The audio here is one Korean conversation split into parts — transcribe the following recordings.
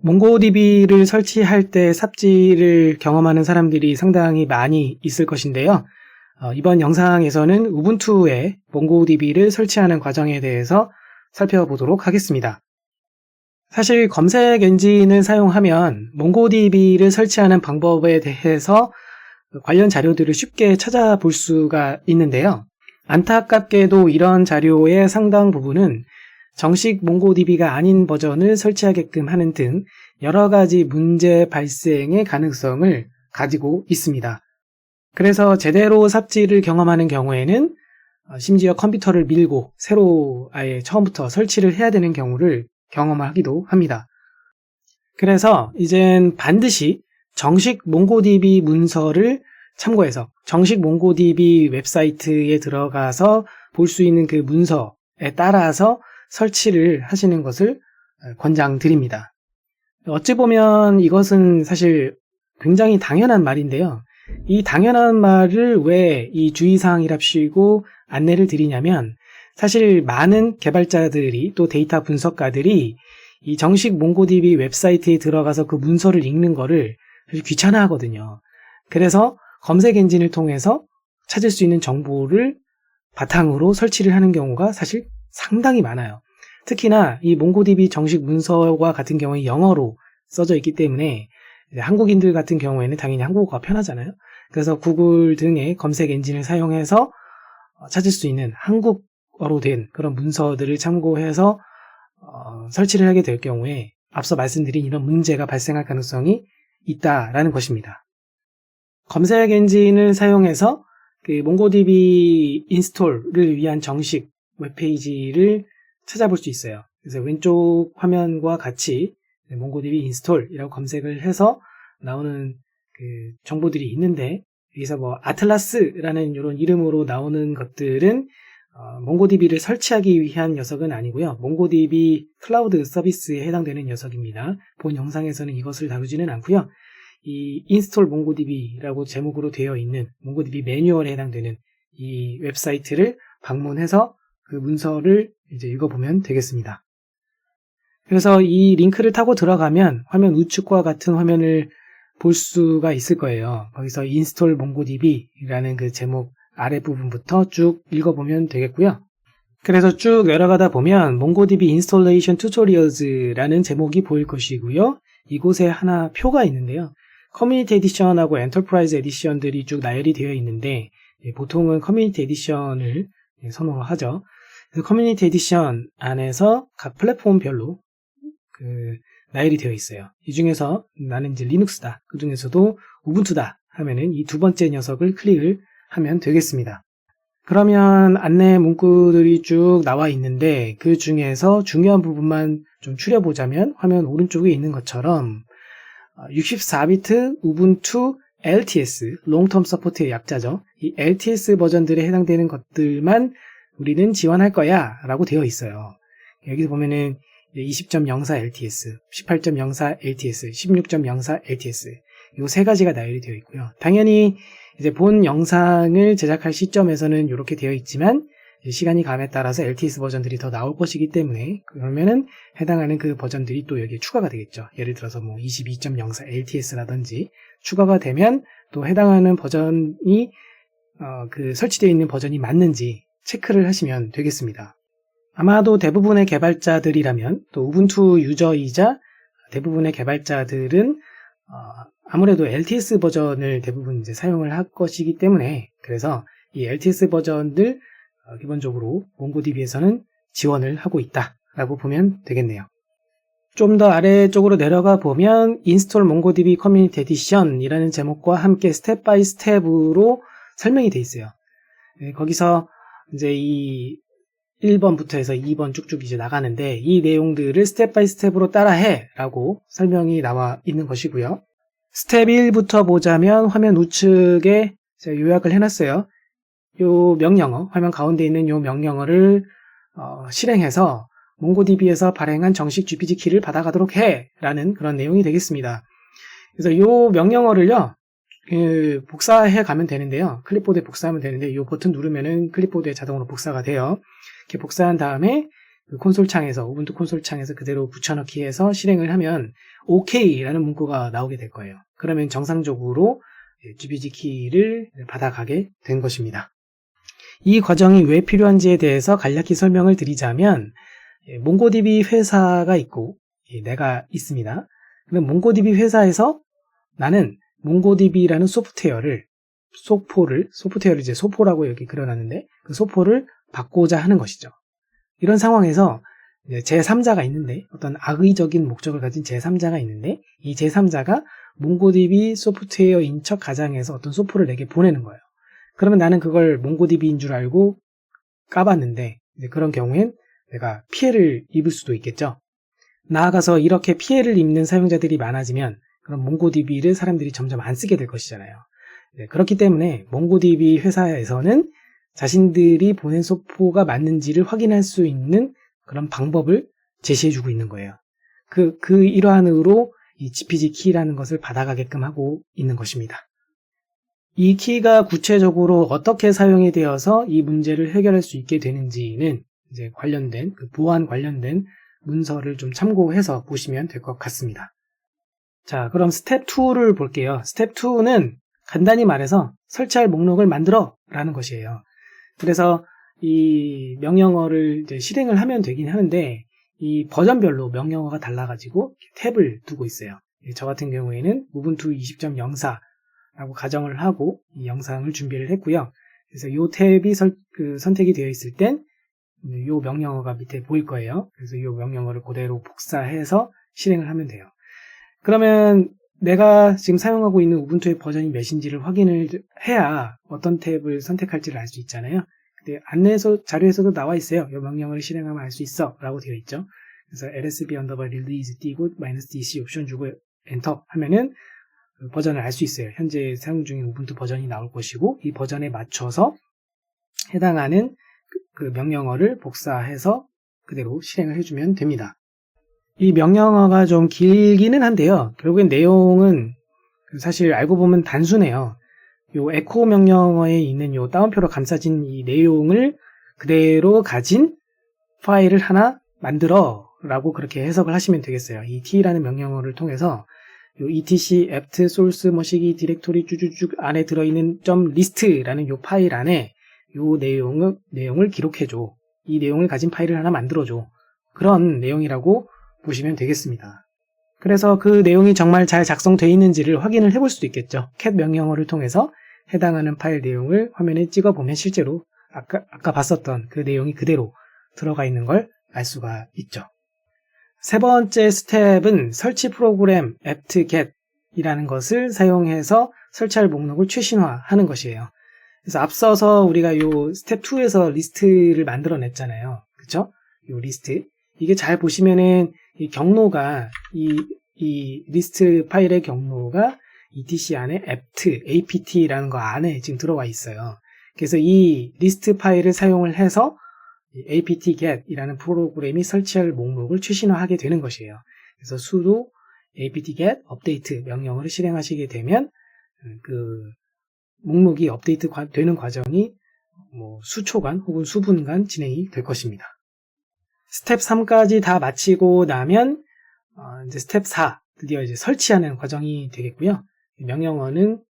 몽고DB를 설치할 때 삽질을 경험하는 사람들이 상당히 많이 있을 것인데요. 어, 이번 영상에서는 우분투에 몽고DB를 설치하는 과정에 대해서 살펴보도록 하겠습니다. 사실 검색 엔진을 사용하면 몽고DB를 설치하는 방법에 대해서 관련 자료들을 쉽게 찾아볼 수가 있는데요. 안타깝게도 이런 자료의 상당 부분은 정식 몽고DB가 아닌 버전을 설치하게끔 하는 등 여러 가지 문제 발생의 가능성을 가지고 있습니다. 그래서 제대로 삽질을 경험하는 경우에는 어, 심지어 컴퓨터를 밀고 새로 아예 처음부터 설치를 해야 되는 경우를 경험하기도 합니다. 그래서 이젠 반드시 정식 몽고DB 문서를 참고해서 정식 몽고DB 웹사이트에 들어가서 볼 수 있는 그 문서에 따라서 설치를 하시는 것을 권장드립니다. 어찌 보면 이것은 사실 굉장히 당연한 말인데요. 이 당연한 말을 왜 이 주의사항이랍시고 안내를 드리냐면 사실 많은 개발자들이 또 데이터 분석가들이 이 정식 몽고DB 웹사이트에 들어가서 그 문서를 읽는 거를 귀찮아 하거든요. 그래서 검색 엔진을 통해서 찾을 수 있는 정보를 바탕으로 설치를 하는 경우가 사실 상당히 많아요. 특히나 이 몽고DB 정식 문서와 같은 경우에 영어로 써져 있기 때문에 한국인들 같은 경우에는 당연히 한국어가 편하잖아요. 그래서 구글 등의 검색 엔진을 사용해서 찾을 수 있는 한국어로 된 그런 문서들을 참고해서 어, 설치를 하게 될 경우에 앞서 말씀드린 이런 문제가 발생할 가능성이 있다라는 것입니다. 검색 엔진을 사용해서 그 몽고DB 인스톨을 위한 정식 웹페이지를 찾아볼 수 있어요. 그래서 왼쪽 화면과 같이 몽고DB 인스톨이라고 검색을 해서 나오는 그 정보들이 있는데 여기서 뭐 아틀라스라는 이런 이름으로 나오는 것들은 어, 몽고DB를 설치하기 위한 녀석은 아니고요. 몽고DB 클라우드 서비스에 해당되는 녀석입니다. 본 영상에서는 이것을 다루지는 않고요. 이 인스톨 몽고DB라고 제목으로 되어 있는 몽고DB 매뉴얼에 해당되는 이 웹사이트를 방문해서 그 문서를 이제 읽어보면 되겠습니다. 그래서 이 링크를 타고 들어가면 화면 우측과 같은 화면을 볼 수가 있을 거예요. 거기서 인스톨 몽고DB라는 그 제목 아랫부분부터 쭉 읽어보면 되겠고요. 그래서 쭉 내려가다 보면 몽고DB 인스톨레이션 튜토리얼즈라는 제목이 보일 것이고요. 이곳에 하나 표가 있는데요. 커뮤니티 에디션하고 엔터프라이즈 에디션들이 쭉 나열이 되어 있는데 예, 보통은 커뮤니티 에디션을 예, 선호를 하죠. 커뮤니티 에디션 안에서 각 플랫폼별로 그 나열이 되어 있어요. 이 중에서 나는 이제 리눅스다. 그 중에서도 우분투다 하면은 이 두 번째 녀석을 클릭을 하면 되겠습니다. 그러면 안내 문구들이 쭉 나와 있는데 그 중에서 중요한 부분만 좀 추려보자면 화면 오른쪽에 있는 것처럼 64비트 우분투 LTS, 롱텀 서포트의 약자죠. 이 LTS 버전들에 해당되는 것들만 우리는 지원할 거야 라고 되어 있어요. 여기서 보면은 20.04 LTS, 18.04 LTS, 16.04 LTS 이 세 가지가 나열이 되어 있고요. 당연히 이제 본 영상을 제작할 시점에서는 이렇게 되어 있지만 시간이 감에 따라서 LTS 버전들이 더 나올 것이기 때문에 그러면은 해당하는 그 버전들이 또 여기에 추가가 되겠죠. 예를 들어서 뭐 22.04 LTS라든지 추가가 되면 또 해당하는 버전이 어, 그 설치되어 있는 버전이 맞는지 체크를 하시면 되겠습니다. 아마도 대부분의 개발자들이라면 또 우분투 유저이자 대부분의 개발자들은 어, 아무래도 LTS 버전을 대부분 이제 사용을 할 것이기 때문에 그래서 이 LTS 버전들 어, 기본적으로 몽고DB에서는 지원을 하고 있다라고 보면 되겠네요. 좀 더 아래쪽으로 내려가 보면 인스톨 몽고DB 커뮤니티 에디션이라는 제목과 함께 스텝 바이 스텝으로 설명이 되어 있어요. 네, 거기서 이제 이 1번부터 해서 2번 쭉쭉 이제 나가는데 이 내용들을 스텝 바이 스텝으로 따라해 라고 설명이 나와 있는 것이고요. 스텝 1부터 보자면 화면 우측에 요약을 해놨어요. 요 명령어, 화면 가운데 있는 요 명령어를 어, 실행해서 몽고DB에서 발행한 정식 GPG 키를 받아가도록 해 라는 그런 내용이 되겠습니다. 그래서 요 명령어를요, 그 복사해 가면 되는데요. 클립보드에 복사하면 되는데 이 버튼 누르면은 클립보드에 자동으로 복사가 돼요. 이렇게 복사한 다음에 그 콘솔 창에서 우분투 콘솔 창에서 그대로 붙여넣기 해서 실행을 하면 OK라는 문구가 나오게 될 거예요. 그러면 정상적으로 GPG 키를 받아가게 된 것입니다. 이 과정이 왜 필요한지에 대해서 간략히 설명을 드리자면 예, 몽고DB 회사가 있고 예, 내가 있습니다. 그럼 몽고DB 회사에서 나는 몽고DB라는 소프트웨어를 소포를 소프트웨어를 이제 소포라고 여기 그려놨는데 그 소포를 받고자 하는 것이죠. 이런 상황에서 제3자가 있는데 어떤 악의적인 목적을 가진 제3자가 있는데 이 제3자가 몽고DB 소프트웨어 인척 가장에서 어떤 소포를 내게 보내는 거예요. 그러면 나는 그걸 몽고DB인 줄 알고 까봤는데 그런 경우엔 내가 피해를 입을 수도 있겠죠. 나아가서 이렇게 피해를 입는 사용자들이 많아지면 그럼 몽고DB를 사람들이 점점 안 쓰게 될 것이잖아요. 네, 그렇기 때문에 몽고DB 회사에서는 자신들이 보낸 소포가 맞는지를 확인할 수 있는 그런 방법을 제시해주고 있는 거예요. 그, 그 일환으로 이 GPG 키라는 것을 받아가게끔 하고 있는 것입니다. 이 키가 구체적으로 어떻게 사용이 되어서 이 문제를 해결할 수 있게 되는지는 이제 관련된, 그 보안 관련된 문서를 좀 참고해서 보시면 될 것 같습니다. 자, 그럼 스텝 2를 볼게요. 스텝 2는 간단히 말해서 설치할 목록을 만들어 라는 것이에요. 그래서 이 명령어를 실행을 하면 되긴 하는데 이 버전별로 명령어가 달라가지고 탭을 두고 있어요. 저 같은 경우에는 우분투 20.04라고 가정을 하고 이 영상을 준비를 했고요. 그래서 이 탭이 설, 그 선택이 되어 있을 땐 이 명령어가 밑에 보일 거예요. 그래서 이 명령어를 그대로 복사해서 실행을 하면 돼요. 그러면 내가 지금 사용하고 있는 우분투의 버전이 몇인지를 확인을 해야 어떤 탭을 선택할지를 알 수 있잖아요. 근데 안내서 자료에서도 나와 있어요. 이 명령어를 실행하면 알 수 있어 라고 되어 있죠. 그래서 lsb release 띄고 마이너스 dc 옵션 주고 엔터 하면은 그 버전을 알 수 있어요. 현재 사용 중인 우분투 버전이 나올 것이고 이 버전에 맞춰서 해당하는 그, 그 명령어를 복사해서 그대로 실행을 해주면 됩니다. 이 명령어가 좀 길기는 한데요. 결국엔 내용은 사실 알고 보면 단순해요. 요 에코 명령어에 있는 요 따옴표로 감싸진 이 내용을 그대로 가진 파일을 하나 만들어 라고 그렇게 해석을 하시면 되겠어요. 이 t라는 명령어를 통해서 요 etc apt source 머시기 디렉토리 쭉쭉쭉 안에 들어있는 .list라는 요 파일 안에 요 내용을, 내용을 기록해줘. 이 내용을 가진 파일을 하나 만들어줘. 그런 내용이라고 보시면 되겠습니다. 그래서 그 내용이 정말 잘 작성되어 있는지를 확인을 해볼 수도 있겠죠. cat 명령어를 통해서 해당하는 파일 내용을 화면에 찍어보면 실제로 아까, 아까 봤었던 그 내용이 그대로 들어가 있는 걸 알 수가 있죠. 세 번째 스텝은 설치 프로그램 apt-get 이라는 것을 사용해서 설치할 목록을 최신화하는 것이에요. 그래서 앞서서 우리가 요 스텝 2에서 리스트를 만들어냈잖아요. 그쵸? 요 리스트. 이게 잘 보시면은 이 경로가 이, 이 리스트 파일의 경로가 etc 안에 apt, apt라는 거 안에 지금 들어와 있어요. 그래서 이 리스트 파일을 사용을 해서 apt-get이라는 프로그램이 설치할 목록을 최신화하게 되는 것이에요. 그래서 sudo apt-get update 명령어를 실행하시게 되면 그 목록이 업데이트 되는 과정이 뭐 수초간 혹은 수분간 진행이 될 것입니다. 스텝 3까지 다 마치고 나면 어, 이제 스텝 4 드디어 이제 설치하는 과정이 되겠고요. 명령어는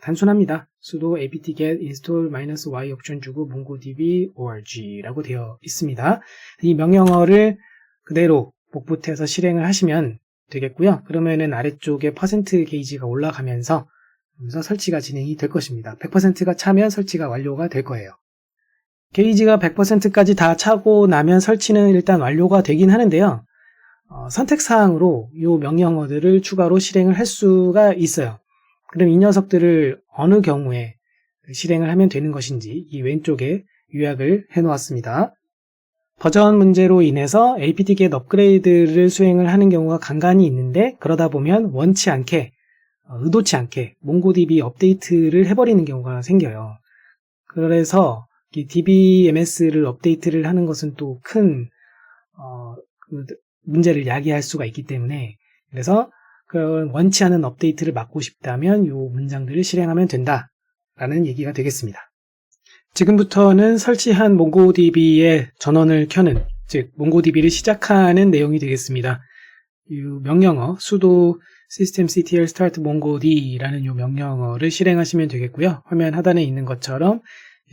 단순합니다. sudo apt-get install -y 옵션 주고 mongodb org라고 되어 있습니다. 이 명령어를 그대로 복붙해서 실행을 하시면 되겠고요. 그러면은 아래쪽에 퍼센트 게이지가 올라가면서 설치가 진행이 될 것입니다. 100%가 차면 설치가 완료가 될 거예요. 게이지가 100%까지 다 차고 나면 설치는 일단 완료가 되긴 하는데요. 어, 선택사항으로 이 명령어들을 추가로 실행을 할 수가 있어요. 그럼 이 녀석들을 어느 경우에 실행을 하면 되는 것인지 이 왼쪽에 요약을 해 놓았습니다. 버전 문제로 인해서 apt-get 업그레이드를 수행을 하는 경우가 간간히 있는데 그러다 보면 원치 않게 어, 의도치 않게 몽고DB 업데이트를 해버리는 경우가 생겨요. 그래서 DBMS를 업데이트를 하는 것은 또큰 어, 그 문제를 야기할 수가 있기 때문에 그래서 그 원치 않은 업데이트를 막고 싶다면 이 문장들을 실행하면 된다라는 얘기가 되겠습니다. 지금부터는 설치한 몽고DB의 전원을 켜는 즉 몽고DB를 시작하는 내용이 되겠습니다. 이 명령어 sudo systemctl start mongod.라는 이 명령어를 실행하시면 되겠고요. 화면 하단에 있는 것처럼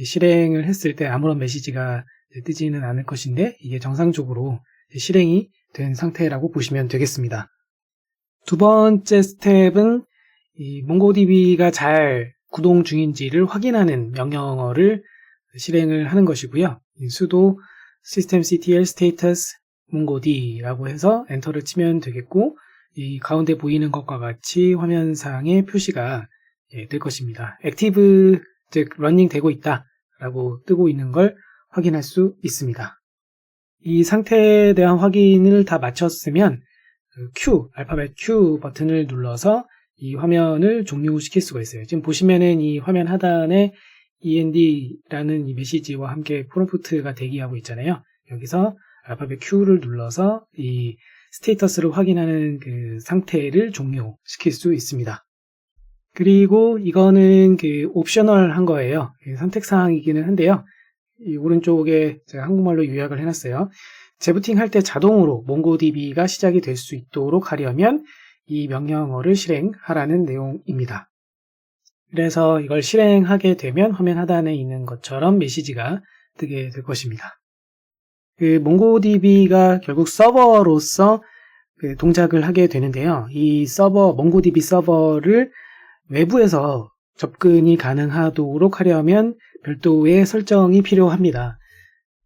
실행을 했을 때 아무런 메시지가 뜨지는 않을 것인데 이게 정상적으로 실행이 된 상태라고 보시면 되겠습니다. 두 번째 스텝은 이 MongoDB가 잘 구동 중인지를 확인하는 명령어를 실행을 하는 것이고요. 이 sudo systemctl status mongod라고 해서 엔터를 치면 되겠고 이 가운데 보이는 것과 같이 화면상에 표시가 예, 될 것입니다. 액티브 즉 러닝 되고 있다라고 뜨고 있는 걸 확인할 수 있습니다. 이 상태에 대한 확인을 다 마쳤으면 그 Q, 알파벳 Q 버튼을 눌러서 이 화면을 종료시킬 수가 있어요. 지금 보시면은 이 화면 하단에 end라는 이 메시지와 함께 프롬프트가 대기하고 있잖아요. 여기서 알파벳 Q를 눌러서 이 스테이터스를 확인하는 그 상태를 종료시킬 수 있습니다. 그리고 이거는 그 옵셔널한 거예요. 선택사항이기는 한데요. 이 오른쪽에 제가 한국말로 요약을 해놨어요. 재부팅 할 때 자동으로 몽고DB가 시작이 될 수 있도록 하려면 이 명령어를 실행하라는 내용입니다. 그래서 이걸 실행하게 되면 화면 하단에 있는 것처럼 메시지가 뜨게 될 것입니다. 그 몽고DB가 결국 서버로서 그 동작을 하게 되는데요. 이 서버, 몽고DB 서버를 외부에서 접근이 가능하도록 하려면 별도의 설정이 필요합니다.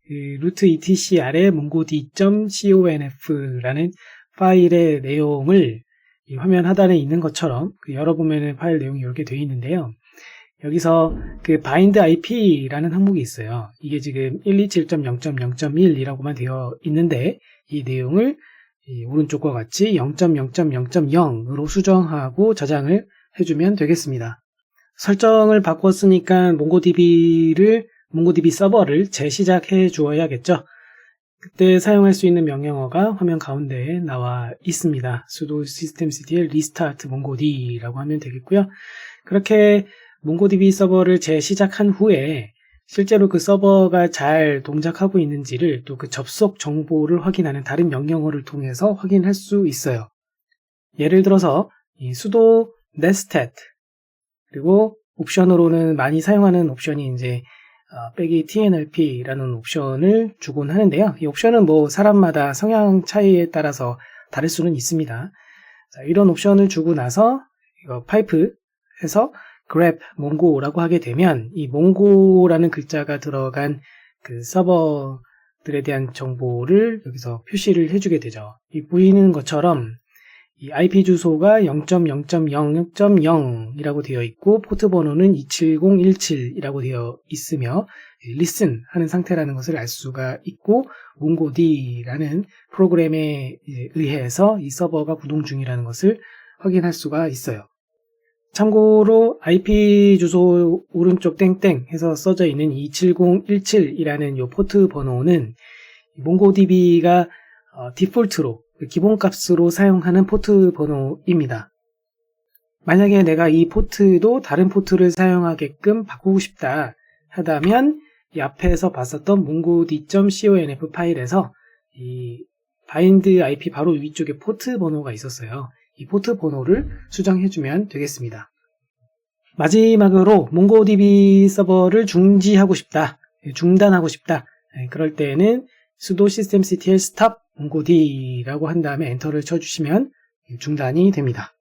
그 루트 etc 아래 mongod.conf라는 파일의 내용을 화면 하단에 있는 것처럼 그 열어보면 파일 내용이 이렇게 되어 있는데요. 여기서 그 bind IP라는 항목이 있어요. 이게 지금 127.0.0.1이라고만 되어 있는데 이 내용을 이 오른쪽과 같이 0.0.0.0으로 수정하고 저장을 해주면 되겠습니다. 설정을 바꿨으니까 몽고DB를 몽고DB 서버를 재시작해 주어야겠죠. 그때 사용할 수 있는 명령어가 화면 가운데에 나와 있습니다. sudo systemctl restart mongod라고 하면 되겠고요. 그렇게 몽고DB 서버를 재시작한 후에 실제로 그 서버가 잘 동작하고 있는지를 또 그 접속 정보를 확인하는 다른 명령어를 통해서 확인할 수 있어요. 예를 들어서 이 sudo nested 그리고 옵션으로는 많이 사용하는 옵션이 이제 어, 빼기 TNLP라는 옵션을 주곤 하는데요. 이 옵션은 뭐 사람마다 성향 차이에 따라서 다를 수는 있습니다. 자, 이런 옵션을 주고 나서 이거 파이프 해서 grep mongo라고 하게 되면 이 mongo라는 글자가 들어간 그 서버들에 대한 정보를 여기서 표시를 해주게 되죠. 이 보이는 것처럼 이 IP 주소가 0.0.0.0이라고 되어 있고 포트 번호는 27017이라고 되어 있으며 listen 하는 상태라는 것을 알 수가 있고 mongod라는 프로그램에 의해서 이 서버가 구동 중이라는 것을 확인할 수가 있어요. 참고로 IP 주소 오른쪽 땡땡 해서 써져 있는 27017이라는 이 포트 번호는 몽고DB가 어, 디폴트로 기본값으로 사용하는 포트 번호입니다. 만약에 내가 이 포트도 다른 포트를 사용하게끔 바꾸고 싶다 하다면 이 앞에서 봤었던 mongodb.conf 파일에서 이 바인드 IP 바로 위쪽에 포트 번호가 있었어요. 이 포트 번호를 수정해주면 되겠습니다. 마지막으로 몽고DB 서버를 중지하고 싶다, 중단하고 싶다. 네, 그럴 때는 sudo systemctl stop mongod라고 한 다음에 엔터를 쳐주시면 중단이 됩니다.